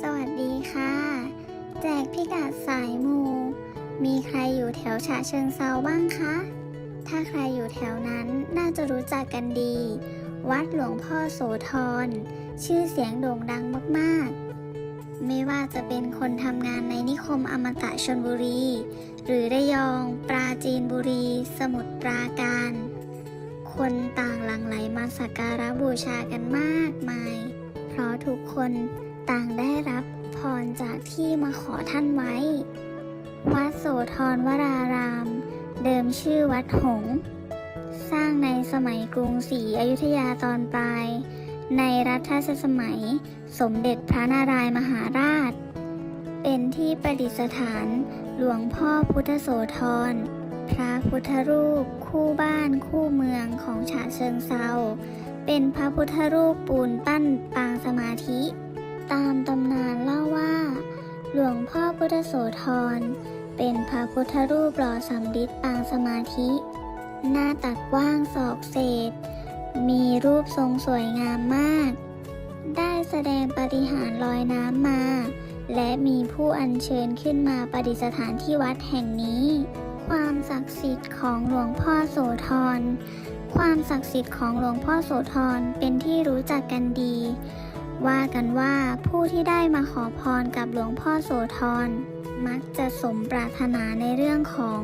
สวัสดีค่ะ แจกพิกัดสายมู มีใครอยู่แถวฉะเชิงเซาบ้างคะ ถ้าใครอยู่แถวนั้นน่าจะรู้จักกันดี วัดหลวงพ่อโสธร ชื่อเสียงโด่งดังมากๆ ไม่ว่าจะเป็นคนทำงานในนิคมอมตะชนบุรี หรือระยอง ปราจีนบุรี สมุทรปราการ คนต่างหลั่งไหลมาสักการะบูชากันมากมาย เพราะทุกคน ต่างได้รับพรจากที่มาขอท่านไว้ วัดโสธรวราราม เดิมชื่อวัดหงส์สร้างในสมัยกรุงศรีอยุธยาตอนปลาย ในรัชสมัยสมเด็จพระนารายมหาราช เป็นที่ประดิษฐานหลวงพ่อพุทธโสธร พระพุทธรูปคู่บ้านคู่เมืองของฉะเชิงเซาเป็นพระพุทธรูปปูนปั้นปางสมาธิ ตามตำนานเล่าว่า หลวงพ่อพุทธโสธร เป็นพระพุทธรูปหล่อสำริดปางสมาธิ หน้าตักกว้างศอกเศษ มีรูปทรงสวยงามมาก ได้แสดงปฏิหารลอยน้ำมา และมีผู้อัญเชิญขึ้นมาประดิษฐานที่วัดแห่งนี้ ความศักดิ์สิทธิ์ของหลวงพ่อโสธร ความศักดิ์สิทธิ์ของหลวงพ่อโสธรเป็นที่รู้จักกันดี ว่ากันว่าผู้ที่ได้มาขอพรกับหลวงพ่อโสธรมักจะสมปรารถนาในเรื่องของ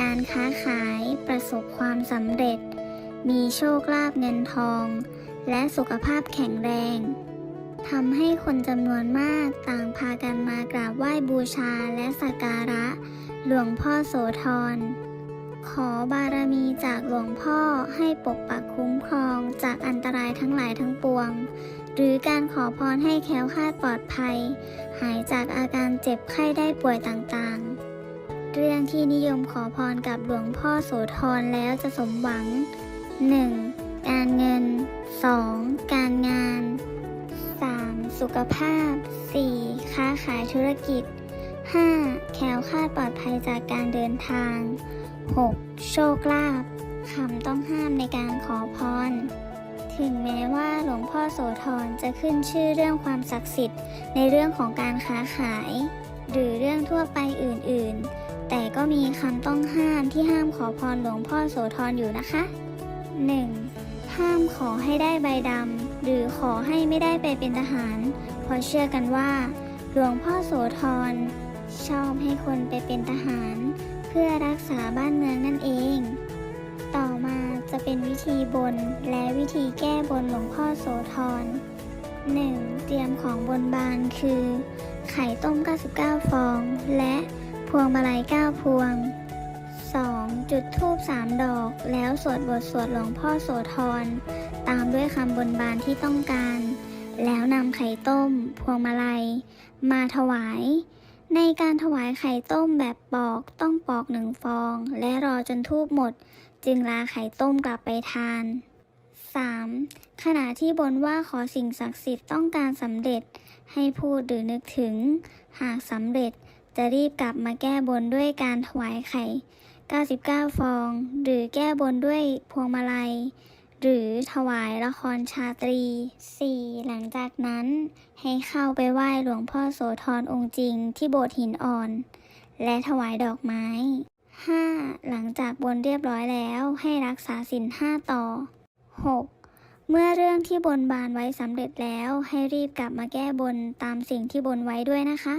การค้าขายประสบความสำเร็จ มีโชคลาภเงินทอง และสุขภาพแข็งแรงทำให้คนจำนวนมากต่างพากันมากราบไหว้บูชาและสักการะ หลวงพ่อโสธร ขอบารมีจากหลวงพ่อให้ปกปักคุ้มครองจากอันตรายทั้งหลายทั้งปวง หรือการขอพรให้แคล้วคลาดปลอดภัย หายจากอาการเจ็บไข้ได้ป่วยต่างๆ เรื่องที่นิยมขอพรกับหลวงพ่อโสธรแล้วจะสมหวัง 1. การเงิน 2. การงาน 3. สุขภาพ 4. ค้าขายธุรกิจ 5. แคล้วคลาดปลอดภัยจากการเดินทาง 6. โชคลาภคำต้องห้ามในการขอพร ถึงแม้ว่าหลวงพ่อโสธรจะขึ้นชื่อเรื่องความศักดิ์สิทธิ์ ในเรื่องของการค้าขาย หรือเรื่องทั่วไปอื่นๆ แต่ก็มีคำต้องห้ามที่ห้ามขอพรหลวงพ่อโสธรอยู่นะคะ 1. ห้ามขอให้ได้ใบดำหรือขอให้ไม่ได้ไปเป็นทหาร เพราะเชื่อกันว่า หลวงพ่อโสธรชอบให้คนไปเป็นทหาร เพื่อรักษาบ้านเมืองนั่นเอง ต่อมา เป็นวิธีบนและวิธีแก้บนหลวงพ่อโสธร 1. เตรียมของบนบานคือ ไข่ต้ม 99 ฟอง และพวงมาลัย 9 พวง 2. จุดธูป3ดอก แล้วสวดบทสวดหลวงพ่อโสธร ตามด้วยคำบนบานที่ต้องการ แล้วนำไข่ต้ม พวงมาลัย มาถวาย ในการถวายไข่ต้มแบบปอกต้องปอกหนึ่งฟอง และรอจนทูบหมด จึงลาไข่ต้มกลับไปทาน 3. ขณะที่บนว่าขอสิ่งศักดิ์สิทธิ์ต้องการสำเร็จ ให้พูดหรือนึกถึง หากสำเร็จจะรีบกลับมาแก้บนด้วยการถวายไข่ 99 ฟอง หรือแก้บนด้วยพวงมาลัย หรือถวายละครชาตรี 4. หลังจากนั้นให้เข้าไปไหว้หลวงพ่อโสธรองค์จริงที่โบสถ์หินอ่อน และถวายดอกไม้ 5. หลังจากบนเรียบร้อยแล้วให้รักษาศีลห้าต่อ 6. เมื่อเรื่องที่บนบานไว้สำเร็จแล้วให้รีบกลับมาแก้บนตามสิ่งที่บนไว้ด้วยนะคะ